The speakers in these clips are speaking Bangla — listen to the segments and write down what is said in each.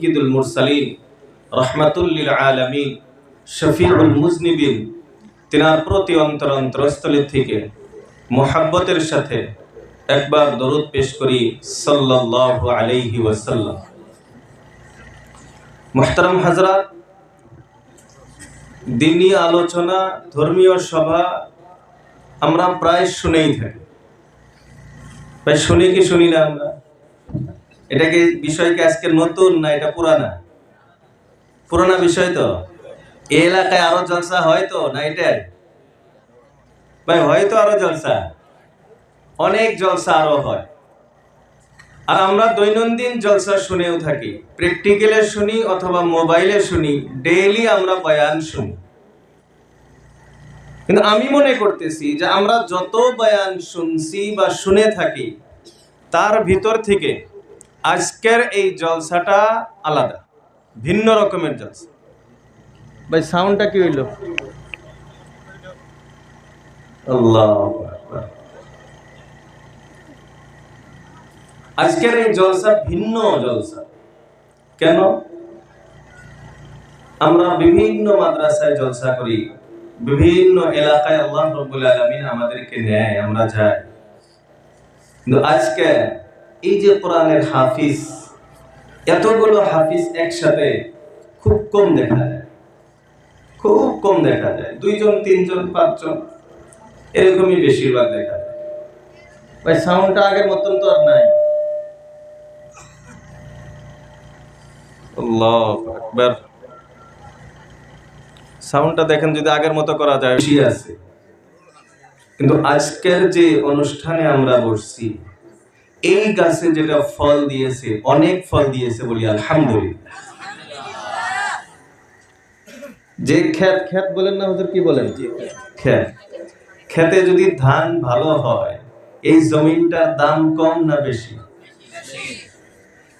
সৈয়দুল মুরসালিন রহমাতুল্লিল আলমিন, শফিউল মুজনিবিন, তিনার প্রতি অন্তর অন্তরস্থলী থেকে মোহাব্বতের সাথে একবার দরুদ পেশ করি, সাল্লাল্লাহু আলাইহি ওয়াসাল্লাম। মোহতারাম হাজরাত দিনী আলোচনা, ধর্মীয় সভা আমরা প্রায় শুনেই থাকি। প্রায় শুনি কি শুনি না আমরা? এটা কি বিষয় কি আজকে নতুন না এটা পুরানা? পুরানা বিষয় তো? এই এলাকায় আরও জলসা হয় তো না এটাই? ভাই হয়তো আরও জলসা। অনেক জলসা আরও হয়। আর আমরা দৈনন্দিন জলসা শুনেও থাকি। প্র্যাকটিক্যালে শুনি অথবা মোবাইলে শুনি, ডেইলি আমরা বয়ান শুনি। কিন্তু আমি মনে করতেছি যে আমরা যত বয়ান শুনছি বা শুনে থাকি, তার ভিতর থেকে আজকের এই জলসাটা আলাদা ভিন্ন রকমের জলসা। ভাই সাউন্ডটা কি হইল? আল্লাহ আজকের এই জলসা ভিন্ন জলসা। কেন? আমরা বিভিন্ন মাদ্রাসায় জলসা করি। বিভিন্ন এলাকায় আল্লাহ রব্বুল আলমিন আমাদেরকে নেয় আমরা যাই। কিন্তু আজকে এই যে কোরআনের হাফিজ এতগুলো হাফিজ একসাথে খুব কম দেখা যায়। খুব কম দেখা যায়। দুইজন তিনজন পাঁচজন এরকমই বেশিরভাগ দেখা যায়। ভাই সাউন্ডটা আগের মতন তো আর নাই। আকবার। সাউন্ডটা দেখেন যদি আগের মতো করা যায়। বেশি আছে। কিন্তু আজকের যে অনুষ্ঠানে আমরা বসছি এই গাছে যেটা ফল দিয়েছে অনেক ফল দিয়েছে বলি আলহামদুলিল্লাহ। যে ক্ষেত ক্ষেত বলেন না হুজুর কি বলেন? ক্ষেত। খেতে যদি ধান ভালো হয় এই জমিনটার দাম কম না বেশি?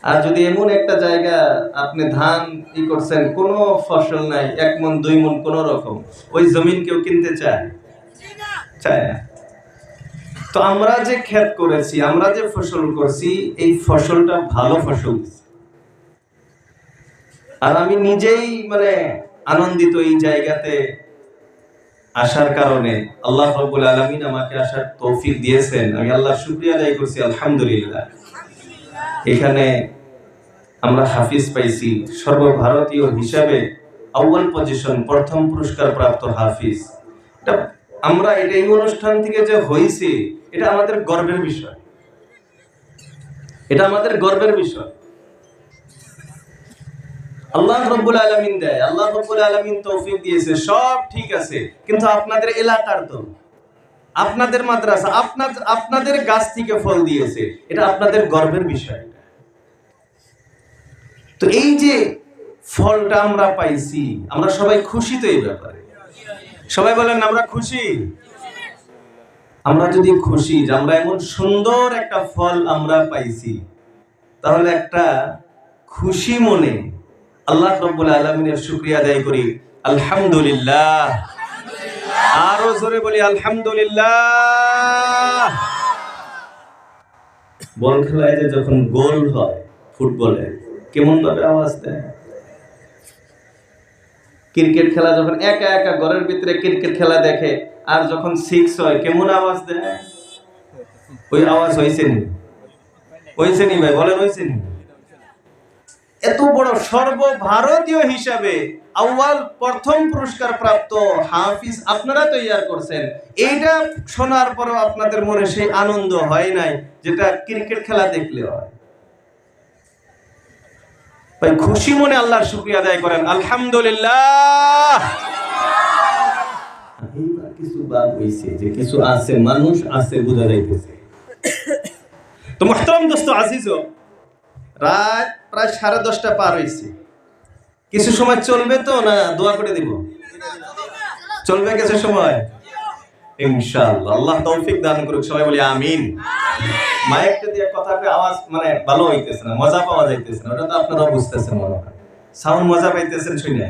আর যদি এমন একটা জায়গা আপনি ধান ই করছেন কোনো ফসল নাই এক মন দুই মন কোন রকম ওই জমিন কেউ কিনতে চায়? চায় না। তো আমরা যে ক্ষেত করেছি, আমরা যে ফসল করছি, এই ফসলটা ভালো ফসল। আর আমি নিজেই মানে আনন্দিত এই জায়গাতে আসার কারণে আল্লাহ রব্বুল আলমিন আমাকে আসার তৌফিক দিয়েছেন। আমি আল্লাহ শুক্রিয়া আদায় করছি, আলহামদুলিল্লাহ। এখানে আমরা হাফিজ পাইছি, সর্বভারতীয় হিসাবে আউয়াল পজিশন, প্রথম পুরস্কার প্রাপ্ত হাফিজ আমরা এটা এই অনুষ্ঠান থেকে যে হয়েছে এটা আমাদের গর্বের বিষয়। এটা আমাদের গর্বের বিষয়। আল্লাহ রব্বুল আলমিন দেয়, আল্লাহ রব্বুল আলমিন তৌফিক দিয়েছে, সব ঠিক আছে, কিন্তু আপনাদের এলাকার তো আপনাদের মাদ্রাসা আপনার আপনাদের গাছ থেকে ফল দিয়েছে, এটা আপনাদের গর্বের বিষয়। তো এই যে ফলটা আমরা পাইছি, আমরা সবাই খুশি তো এই ব্যাপারে। সবাই বলেন, আমরা খুশি? আমরা যদি খুশি যে আমরা এমন সুন্দর একটা ফল আমরা পাইছি, তাহলে একটা খুশি মনে আল্লাহ রব্বুল আলমিনের শুক্রিয়া আদায় করি। আলহামদুলিল্লাহ। আরও জোরে বলি আলহামদুলিল্লাহ। বল খেলায় যে যখন গোল হয় ফুটবলে কেমন ভাবে আওয়াজ দেয়? ক্রিকেট খেলা যখন একা একা ঘরের ভিতরে ক্রিকেট খেলা দেখে, আর যখন সিক্স হয়, কেমন আওয়াজ দেয়? ওই আওয়াজ হয়েছে নি? হয়েছে নি ভাই? বলেন, হয়েছে নি? এত বড় সর্বভারতীয় হিসাবে আউয়াল প্রথম পুরস্কার প্রাপ্ত হাফিজ আপনারা তৈয়ার করছেন। এইটা শোনার পরেও আপনাদের মনে সেই আনন্দ হয় নাই, যেটা ক্রিকেট খেলা দেখলে হয়। ভাই খুশি মনে আল্লাহর শুক্রিয়া আদায় করেন। আলহামদুলিল্লাহ। এইবার কিছু বাদ হইছে যে কিছু আছে মানুষ আছে বোঝা যাইতেছে। তো মোহতরম দোস্ত আজিজ রাত প্রায় সাড়ে দশটা পার হয়েছে কিছু সময় চলবে তো না দোয়া করে দিব? চলবে কিছু সময়? ইনশাআল্লাহ। আল্লাহ তৌফিক দান করুক সবাই বলি আমিন। মাইকটা দিয়ে আওয়াজ মানে ভালো হইতেছে না মজা পাওয়া যাইতেছে না ওটা তো আপনারাও বুঝতেছেন মনে হয়। সাউন্ড মজা পাইতেছেন শুনে।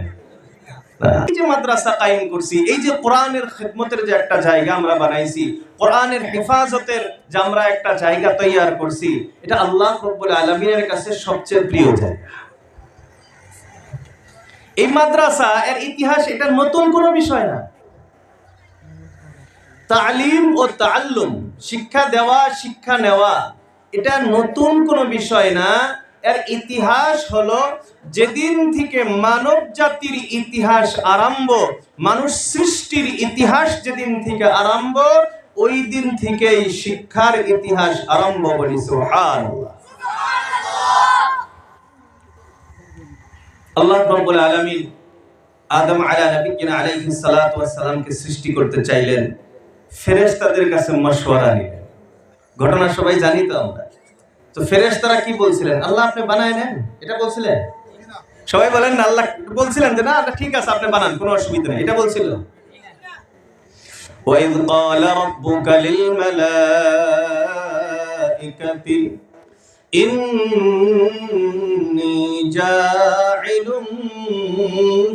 এই যে মাদ্রাসা কায়েম করছি এই যে কোরআনের খিদমতের যে একটা জায়গা আমরা বানাইছি কোরআনের হেফাজতের যে আমরা একটা জায়গা তৈয়ার করছি এটা আল্লাহ রব্বুল আলমিনের কাছে সবচেয়ে প্রিয় জায়গা। এই মাদ্রাসা এর ইতিহাস এটা নতুন কোনো বিষয় না। তালিম ও তাল্লুম শিক্ষা দেওয়া, শিক্ষা নেওয়া। এটা নতুন কোনো বিষয় না। এর ইতিহাস হলো, যেদিন থেকে মানব জাতির ইতিহাস আরম্ভ, মানুষ সৃষ্টির ইতিহাস যেদিন থেকে আরম্ভ, ওই দিন থেকেই শিক্ষার ইতিহাস আরম্ভ বলি, সুবহানাল্লাহ। আল্লাহ রাব্বুল আলামিন আদম আলা নবিয়িনা আলাইহিস সালাতু সালামকে সৃষ্টি করতে চাইলেন। ফেরেশতাদের কাছে মশওয়ারা নিলেন ঘটনা সবাই জানি তো আমরা তো ফেরেশতারা কি বলছিলেন আল্লাহ আপনি বানায় নেন এটা বলছিলেন সবাই বলেন না আল্লাহ বলছিলেন যে না আল্লাহ ঠিক আছে আপনি বানান কোনো অসুবিধা নেই এটা বলছিল وإذ قال ربك للملائكة إني جاعل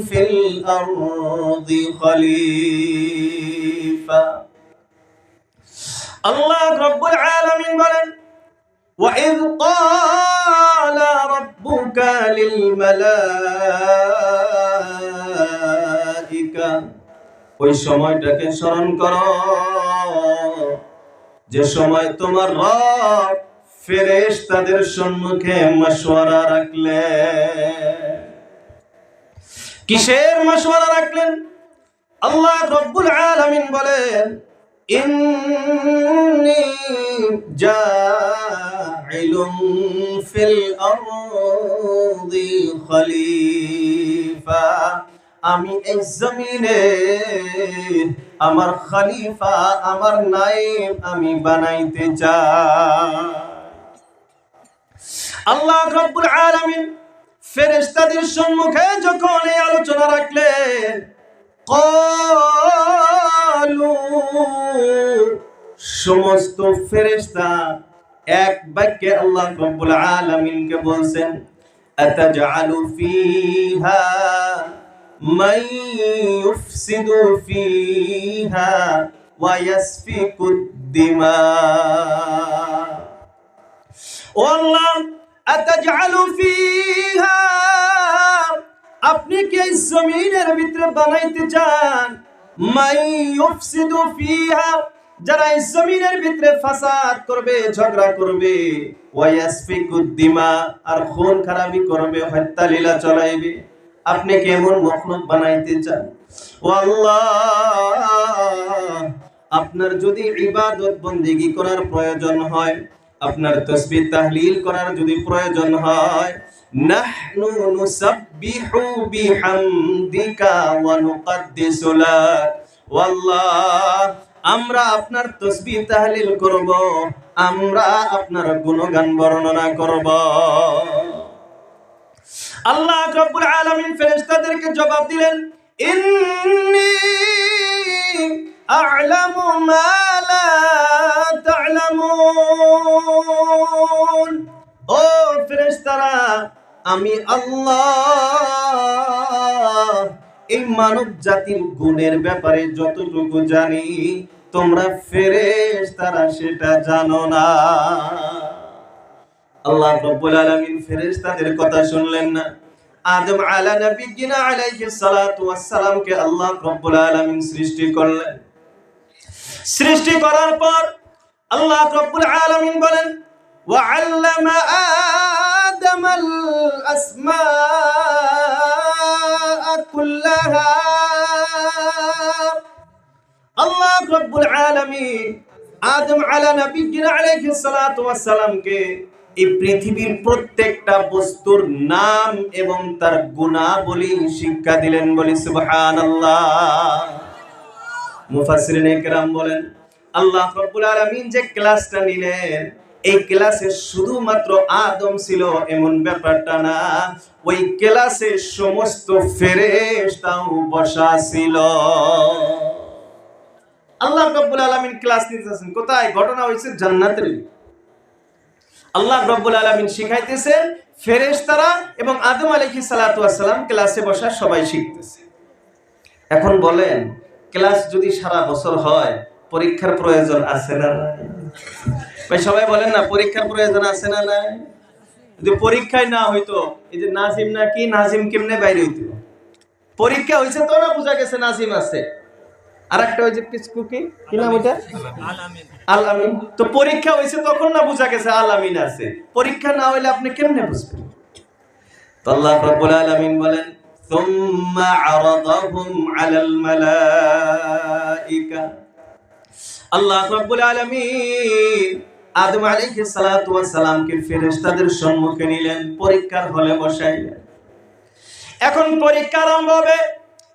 في الأرض خليفة الله رب العالمين বলেন وإذ قال ربك للملائكة ওই সময়টাকে স্মরণ করো যে সময় তোমার রব ফেরেশ তাদের সম্মুখে মশওয়ারা রাখলে কিসের মশওয়ারা রাখলেন আল্লাহ রব্বুল আলামিন বলেন ইন্নী জাইলুম ফিল আরদি খলিফা আমি এই জমিনে আমার খলিফা, আমার নায়েব আমি বানাইতে চাই। আল্লাহ রব্বুল আলামিন ফেরেশতাদের সম্মুখে যখন এই আলোচনা রাখলেন কলু সমস্ত ফেরেশতা এক বাক্যে আল্লাহ রব্বুল আলামিনকে বলছেন, আতাজআলু ফিহা মান ইউফসিদু ফিহা ওয়া ইয়াসফিকু দিমা ও আল্লাহ, আতাজআলু ফিহা, আপনি কি জমিনের ভিতরে বানাইতে চান? যারা এই জমিনের ভিতরে ফাসাদ করবে, ঝগড়া করবে ওয়ায়াসফিকুদ দিমা, আর খুন খারাপি করবে, হত্যা লীলা চলাইবে। আপনি কেমন মখলুক বানাইতে চান? ও আপনার যদি ইবাদত বন্দেগী করার প্রয়োজন হয় আপনার তসবিহ তাহলিল করার যদি প্রয়োজন হয়, নাহনু নুসাব্বিহু বিহামদিকা ওয়া নুকদ্দিসু লাক ওয়াল্লাহ, আমরা আপনার তসবিহ তাহলিল করব, আমরা আপনার গুণগান বর্ণনা করব। আল্লাহ রব্বুল আলামিন ফেরেশতাদেরকে জবাব দিলেন, ইন্নী আ'লামু মা লা তা'লামুন ও ফেরেশতারা, আমি আল্লাহ এই মানব জাতির গুণের ব্যাপারে যতটুকু জানি, তোমরা ফেরেশতারা সেটা জানো না। আল্লাহ রব্বুল আলামিন ফেরেশতাদের কথা শুনলেন না। আদম আলা নবিয়িনা আলাইহিস সালাতু ওয়াস সালামকে আল্লাহ রব্বুল আলামিন সৃষ্টি করলেন। সৃষ্টি করার পর আল্লাহ রব্বুল আলামিন বলেন ওয়া আল্লামা আদামাল আসমা কুল্লাহা। আল্লাহ রব্বুল আলামিন আদম আলা নবীজির আলাইহিস সালাতু ওয়াস সালামকে এই পৃথিবীর প্রত্যেকটা বস্তুর নাম এবং তার গুণাবলী শিক্ষা দিলেন বলি সুবহানাল্লাহ। মুফাসসিরিন একরাম বলেন, আল্লাহ রাব্বুল আলামিন যে ক্লাসটা নিলেন, এই ক্লাসে শুধুমাত্র আদম ছিল, এমন ব্যাপারটা না। ওই ক্লাসে সমস্ত ফেরেশতাও বসা ছিল। আল্লাহ রাব্বুল আলামিন ক্লাস নিতেছেন, কোথায়? ঘটনা হয়েছে জান্নাতের আল্লাহ রব্বুল আলমিন শিখাইতেছেন, ফেরেশতারা এবং আদম আলহি সালাতাম ক্লাসে বসা সবাই শিখতেছে। এখন বলেন ক্লাস যদি সারা বছর হয়, পরীক্ষার প্রয়োজন আছে না? ভাই, সবাই বলেন না, পরীক্ষার প্রয়োজন আছে না নাই? যদি পরীক্ষায় না হইতো, এই যে নাজিম না কি, নাজিম কেমনে বাইরে হইতো? পরীক্ষা হয়েছে তো না, বোঝা গেছে নাজিম আছে। আর একটা ওই পিসকু কি? কি নাম ওটা আল আমিন। তো পরীক্ষা হয়েছে তখন না, বোঝা গেছে আল আমিন আছে? পরীক্ষা না হইলে আপনি কেমনে বুঝবেন? তো আল্লাহ রাব্বুল আলামিন বলেন ثم عرضهم على الملائكة আল্লাহ রাব্বুল আলামিন আদম আলাইহিস সালাতু ওয়াস সালামকে ফেরেশতাদের সম্মুখে নিলেন পরীক্ষার হলে বসাইলেন এখন পরীক্ষা আরম্ভ হবে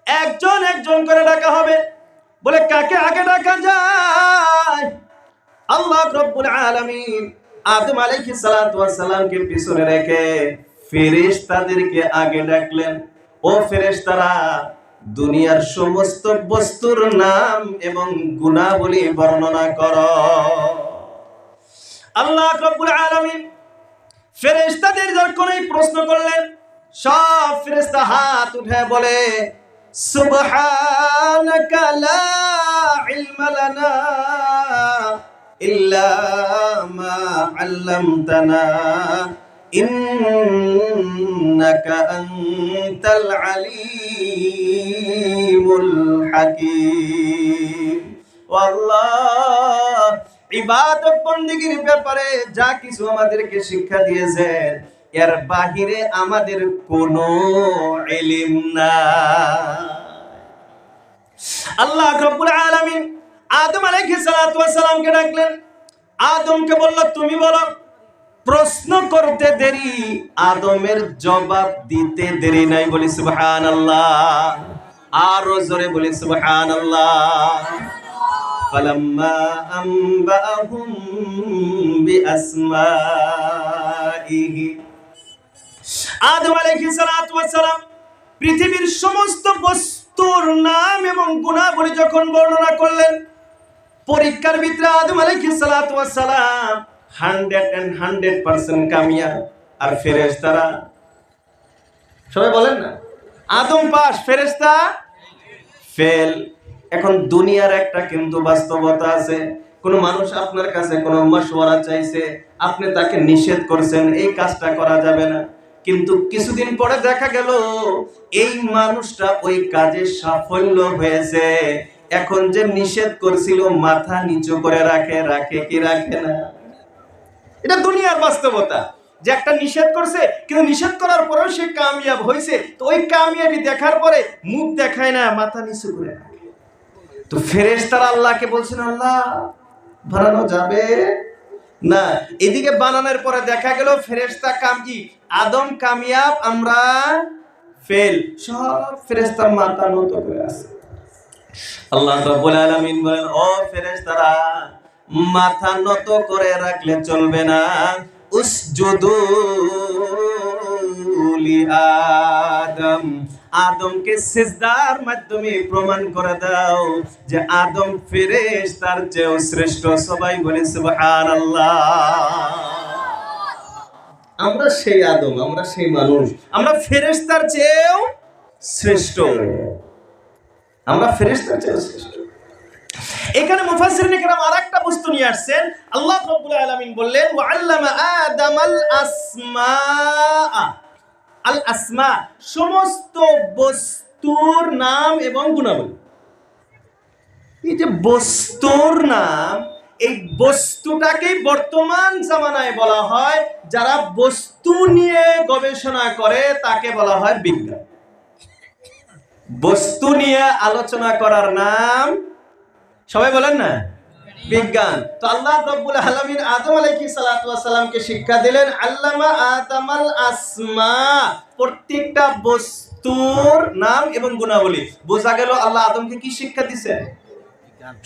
একজন একজন করে ডাকা হবে বলে কাকে আগে ডাকা যায় আল্লাহ রব্বুল আলামিন আদম আলাইহিস সালাতু ওয়াস সালামকে পিছনে রেখে ফেরেশতাদেরকে আগে ডাকলেন ও ফেরেশতারা, দুনিয়ার সমস্ত বস্তুর নাম এবং গুণাবলী বর্ণনা কর। আল্লাহ রব্বুল আলামিন ফেরেশতাদের যখন এই প্রশ্ন করলেন, সব ফেরেশতা হাত উঠে বলে, সুবহানাকা লা ইলমা লানা ইল্লা মা আল্লামতানা। ইন্নাকা আনতাল আলিমুল হাকীম। আল্লাহ ইবাদত বন্দিগির ব্যাপারে যা কিছু আমাদেরকে শিক্ষা দিয়েছেন, এর বাহিরে আমাদের কোনো ইলম না আল্লাহ রব্বুল আলামিন আদম আলাইহিস সালাতু ওয়াস সালামকে ডাকলেন। আদমকে বলল, তুমি বলো প্রশ্ন করতে দেরি আদমের জবাব দিতে দেরি নাই বলি সুবহানাল্লাহ আরো জোরে বলি সুবহানাল্লাহ فلما أنبأهم بأسمائه আদম আলাইহিস সালাতু ওয়াস সালাম পৃথিবীর সমস্ত বস্তুর নাম এবং গুণাবলী যখন বর্ণনা করলেন পরীক্ষার ভিতরে আদম আলাইহিস সালাতু ওয়াস সালাম 100 এন্ড 100% কামিয়াব আর ফেরেশতারা। সবাই বলেন না? আদম পাস, ফেরেশতা? ফেল। এখন দুনিয়ার একটা কিন্তু বাস্তবতা আছে। কোন মানুষ আপনার কাছে কোনো মশওয়ারা চাইছে, আপনি তাকে নিষেধ করছেন, এই কাজটা করা যাবে না। কিন্তু কিছুদিন পরে দেখা গেল, এই মানুষটা ওই কাজে সাফল্য হয়েছে। এখন যে নিষেধ করছিল, মাথা নিচু করে রাখে রাখে কি রাখে না? এটা দুনিয়ার বাস্তবতা। যে একটা নিষেধ করছে, কিন্তু নিষেধ করার পরেও সে কামিয়াব হয়েছে। তো ওই কামিয়াবি দেখার পরে মুখ দেখায় না, মাথা নিচু করে তো ফেরেশতারা আল্লাহকে বলছেন, আল্লাহ, বানানো যাবে? না, এদিকে বানানোর পরে দেখা গেল, ফেরেশতা কাম কি? আদম কামিয়াব, আমরা ফেল। সব ফেরেশতা মাথা নত করে আছে। আল্লাহ রাব্বুল আলামিন বলেন, ও ফেরেশতারা মাথা নত করে রাখলে চলবে না। উসজুদু আদম। আদমকে সিজদার মাধ্যমে প্রমাণ করে দাও যে আদম ফেরেশতার চেয়েও শ্রেষ্ঠ। সবাই বলে সুবহানাল্লাহ। আমরা সেই আদম, আমরা সেই মানুষ। আমরা ফেরেশতার চেয়েও শ্রেষ্ঠ। আমরা ফেরেশতার চেয়েও শ্রেষ্ঠ। এখানে মুফাসসিরিন کرام আরেকটা বস্তু নিয়ে আসছেন আল্লাহ রাব্বুল আলামিন বললেন ওয়া আল্লামা আদামাল আসমা আল আসমা সমস্ত বস্তুর নাম এবং গুণাবলী এই যে বস্তুর নাম এই বস্তুটাকেই বর্তমান জামানায় বলা হয় যারা বস্তু নিয়ে গবেষণা করে তাকে বলা হয় বিজ্ঞান বস্তু নিয়ে আলোচনা করার নাম সবাই বলেন না? বিজ্ঞান। তো আল্লাহ রব্বুল আলামিন আদম আলাইহিস সালাতু ওয়াস সালামকে শিক্ষা দিলেন, আল্লামা আদামাল আসমা। প্রত্যেকটা বস্তুর নাম এবং গুণাবলী। বোঝা গেল আল্লাহ আদমকে কি শিক্ষা দিবেন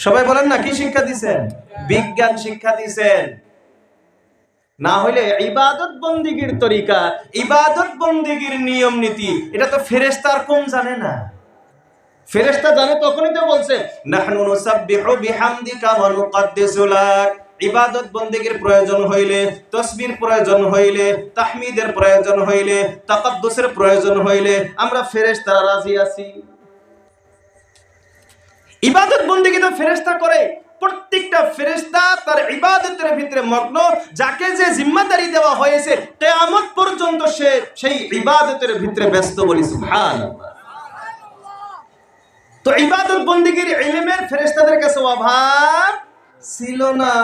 সবাই বলেন না, কি শিক্ষা দিছেন? বিজ্ঞান শিক্ষা দিছেন। না হইলে ইবাদত বন্দিগির তরিকা, ইবাদত বন্দিগির নিয়ম নীতি, এটা তো ফেরেশতার কম জানে না। ফেরেশতা জানে তখনই তো বলছে, নাহনু নুসাব্বিহু বিহামদিকা ওয়া নুকদ্দিসু লাক ইবাদত বন্দেগীর প্রয়োজন হইলে, তসবির প্রয়োজন হইলে, তাহমিদের প্রয়োজন হইলে, তাকাদ্দুসের প্রয়োজন হইলে আমরা ফেরেশতারা রাজি আছি। ইবাদত বন্দেগী তো ফেরেশতা করে। প্রত্যেকটা ফেরেশতা তার ইবাদতের ভিতরে মগ্ন, যাকে যে জিম্মাদারি দেওয়া হয়েছে, কিয়ামত পর্যন্ত সে সেই ইবাদতের ভিতরে ব্যস্ত বলি, সুবহানাল্লাহ। তো ইবাদত বন্দিগির ইলমের ফেরেস্তাদের কাছে অভাব ছিল না।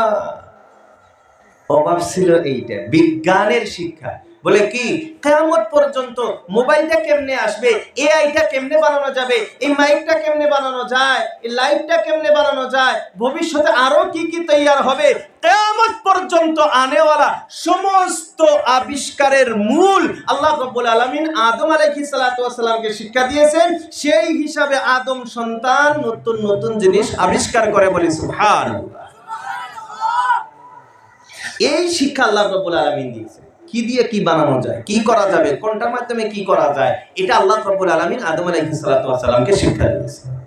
অভাব ছিল এইটা। বিজ্ঞানের শিক্ষা। বলে কি, কেয়ামত পর্যন্ত মোবাইলটা কেমনে আসবে এআইটা কেমনে বানানো যাবে, এই মাইকটা কেমনে বানানো যায়, এই লাইটটা কেমনে বানানো যায়, ভবিষ্যতে আরও কি কি তৈয়ার হবে, কেয়ামত পর্যন্ত আনেওয়ালা সমস্ত আবিষ্কারের মূল আল্লাহ রব্বুল আলামিন আদম আলাইহিস সালাতু ওয়াসালামকে শিক্ষা দিয়েছেন, সেই হিসাবে আদম সন্তান নতুন নতুন জিনিস আবিষ্কার করে বলে সুবহানাল্লাহ। এই শিক্ষা আল্লাহ রব্বুল আলামিন দিয়েছেন। কি দিয়ে কি বানানো যায়? কি করা যাবে? কোনটার মাধ্যমে কি করা যায়? এটা আল্লাহ রব্বুল আলমিন আদম আলাইসালামকে শিক্ষা দিয়েছেন।